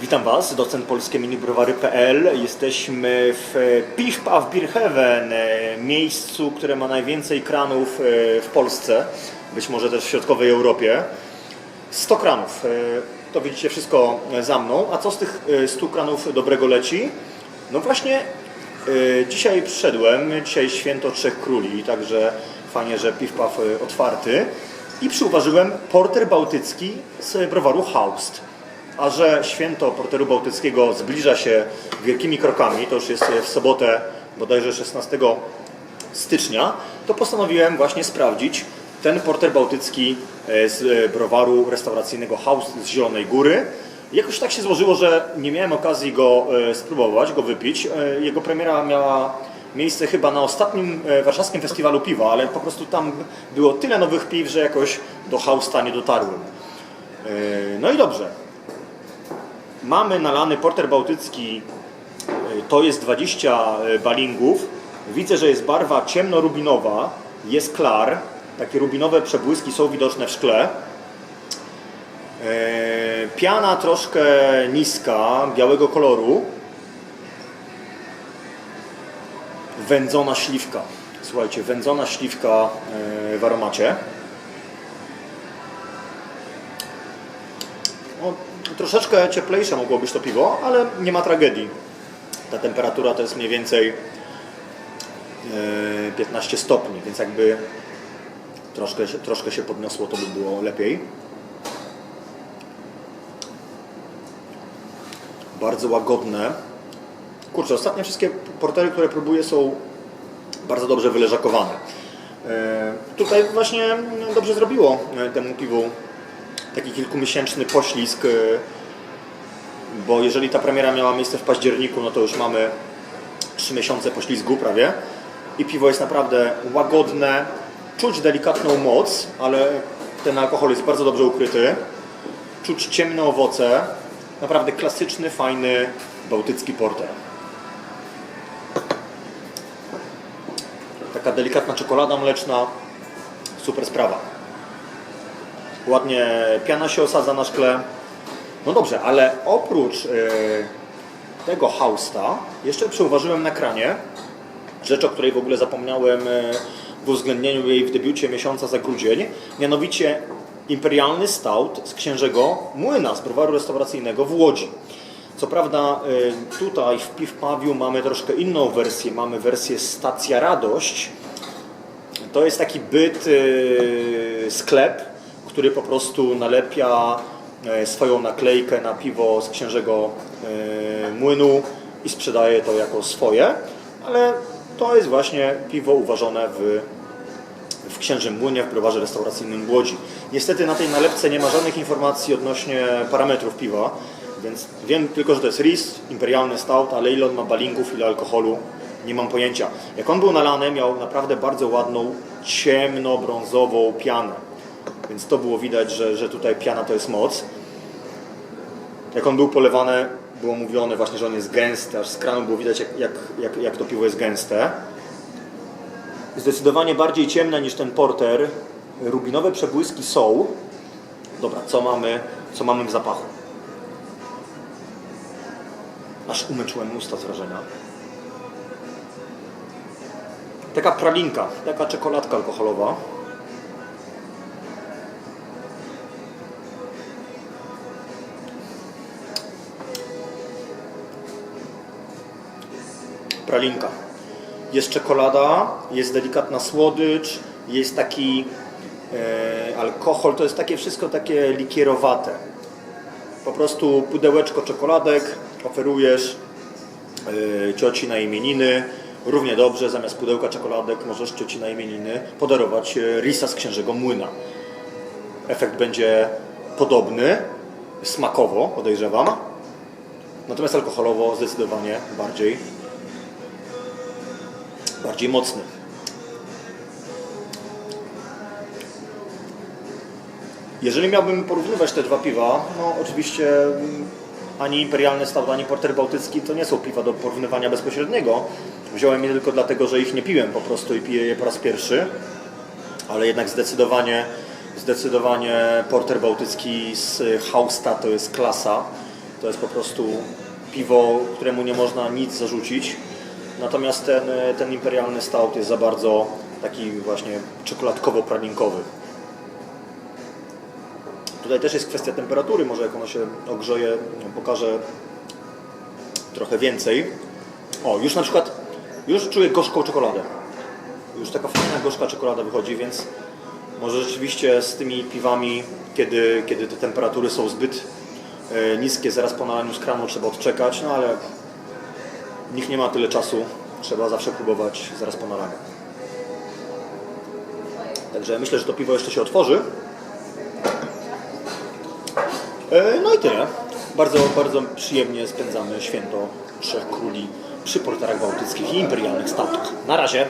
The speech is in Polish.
Witam Was, docent polskie minibrowary.pl. Jesteśmy w Piwpa w Birheven, e, miejscu, które ma najwięcej kranów e, w Polsce, być może też w środkowej Europie. 100 kranów. e, To widzicie wszystko za mną. A co z tych e, 100 kranów dobrego leci? No właśnie e, dzisiaj przyszedłem, dzisiaj święto Trzech Króli, także fajnie, że Piwpaw e, otwarty. I przyuważyłem porter bałtycki z browaru Haust. A że święto porteru bałtyckiego zbliża się wielkimi krokami, to już jest w sobotę bodajże 16 stycznia, to postanowiłem właśnie sprawdzić ten porter bałtycki e, z e, browaru restauracyjnego Haus z Zielonej Góry. Jakoś tak się złożyło, że nie miałem okazji go e, spróbować, go wypić. E, Jego premiera miała miejsce chyba na ostatnim e, warszawskim festiwalu piwa, ale po prostu tam było tyle nowych piw, że jakoś do Hausta nie dotarłem. E, No i dobrze, Mamy nalany porter bałtycki, y, to jest 20 balingów. Widzę, że jest barwa ciemnorubinowa, jest klar. Takie rubinowe przebłyski są widoczne w szkle. E, Piana troszkę niska, białego koloru. Wędzona śliwka. Słuchajcie, wędzona śliwka w aromacie. No, troszeczkę cieplejsze mogło być to piwo, ale nie ma tragedii. Ta temperatura to jest mniej więcej e, 15 stopni, więc jakby troszkę, troszkę się podniosło, to by było lepiej. Bardzo łagodne. Kurczę, ostatnie wszystkie portery, które próbuję są bardzo dobrze wyleżakowane. E, Tutaj właśnie dobrze zrobiło e, temu piwu taki kilkumiesięczny poślizg, y, bo jeżeli ta premiera miała miejsce w październiku, no to już mamy 3 miesiące poślizgu prawie i piwo jest naprawdę łagodne, czuć delikatną moc, ale ten alkohol jest bardzo dobrze ukryty, czuć ciemne owoce, naprawdę klasyczny, fajny bałtycki porter. Taka delikatna czekolada mleczna, super sprawa. Ładnie piana się osadza na szkle. No dobrze, ale oprócz e, tego hausta jeszcze przyuważyłem na kranie rzecz, o której w ogóle zapomniałem e, w uwzględnieniu jej w debiucie miesiąca za grudzień, mianowicie imperialny stout z księżego młyna z browaru restauracyjnego w Łodzi. Co prawda e, tutaj w Piwpawiu mamy troszkę inną wersję, mamy wersję Stacja Radość, to jest taki byt, y, sklep, który po prostu nalepia e, swoją naklejkę na piwo z księżego e, młynu i sprzedaje to jako swoje, ale to jest właśnie piwo uważane w, w księżym młynie, w browarze restauracyjnym w Łodzi. Niestety na tej nalepce nie ma żadnych informacji odnośnie parametrów piwa, więc wiem tylko, że to jest RIS, imperialny stout, ale ile on ma balingów, ile alkoholu, nie mam pojęcia. Jak on był nalany, miał naprawdę bardzo ładną, ciemno-brązową pianę. Więc to było widać, że, że tutaj piana to jest moc. Jak on był polewany, było mówione właśnie, że on jest gęsty, aż z kranu było widać, jak, jak, jak, jak to piwo jest gęste. Zdecydowanie bardziej ciemne niż ten porter. Rubinowe przebłyski są. Dobra, co mamy, co mamy w zapachu? Aż umyczyłem usta z wrażenia. Taka pralinka, taka czekoladka alkoholowa. Pralinka. Jest czekolada, jest delikatna słodycz, jest taki e, alkohol, to jest takie wszystko takie likierowate. Po prostu pudełeczko czekoladek oferujesz e, cioci na imieniny. Równie dobrze zamiast pudełka czekoladek możesz cioci na imieniny podarować e, risa z księżego młyna. Efekt będzie podobny, smakowo podejrzewam, natomiast alkoholowo zdecydowanie bardziej, bardziej mocny. Jeżeli miałbym porównywać te dwa piwa, no oczywiście mm, ani Imperialny Stout, ani Porter Bałtycki to nie są piwa do porównywania bezpośredniego. Wziąłem je tylko dlatego, że ich nie piłem po prostu i piję je po raz pierwszy. Ale jednak zdecydowanie, zdecydowanie Porter Bałtycki z Hausta to jest klasa. To jest po prostu piwo, któremu nie można nic zarzucić. Natomiast ten, ten imperialny stout jest za bardzo taki właśnie czekoladkowo-pralinkowy. Tutaj też jest kwestia temperatury, może jak ono się ogrzeje, pokażę trochę więcej. O, już na przykład, już czuję gorzką czekoladę. Już taka fajna gorzka czekolada wychodzi, więc może rzeczywiście z tymi piwami, kiedy, kiedy te temperatury są zbyt e, niskie, zaraz po nalaniu z kranu trzeba odczekać, no ale nikt nie ma tyle czasu, trzeba zawsze próbować zaraz po nalaniu. Także myślę, że to piwo jeszcze się otworzy. E, No i tyle. Bardzo, bardzo przyjemnie spędzamy święto Trzech Króli przy portarach bałtyckich i imperialnych statach. Na razie.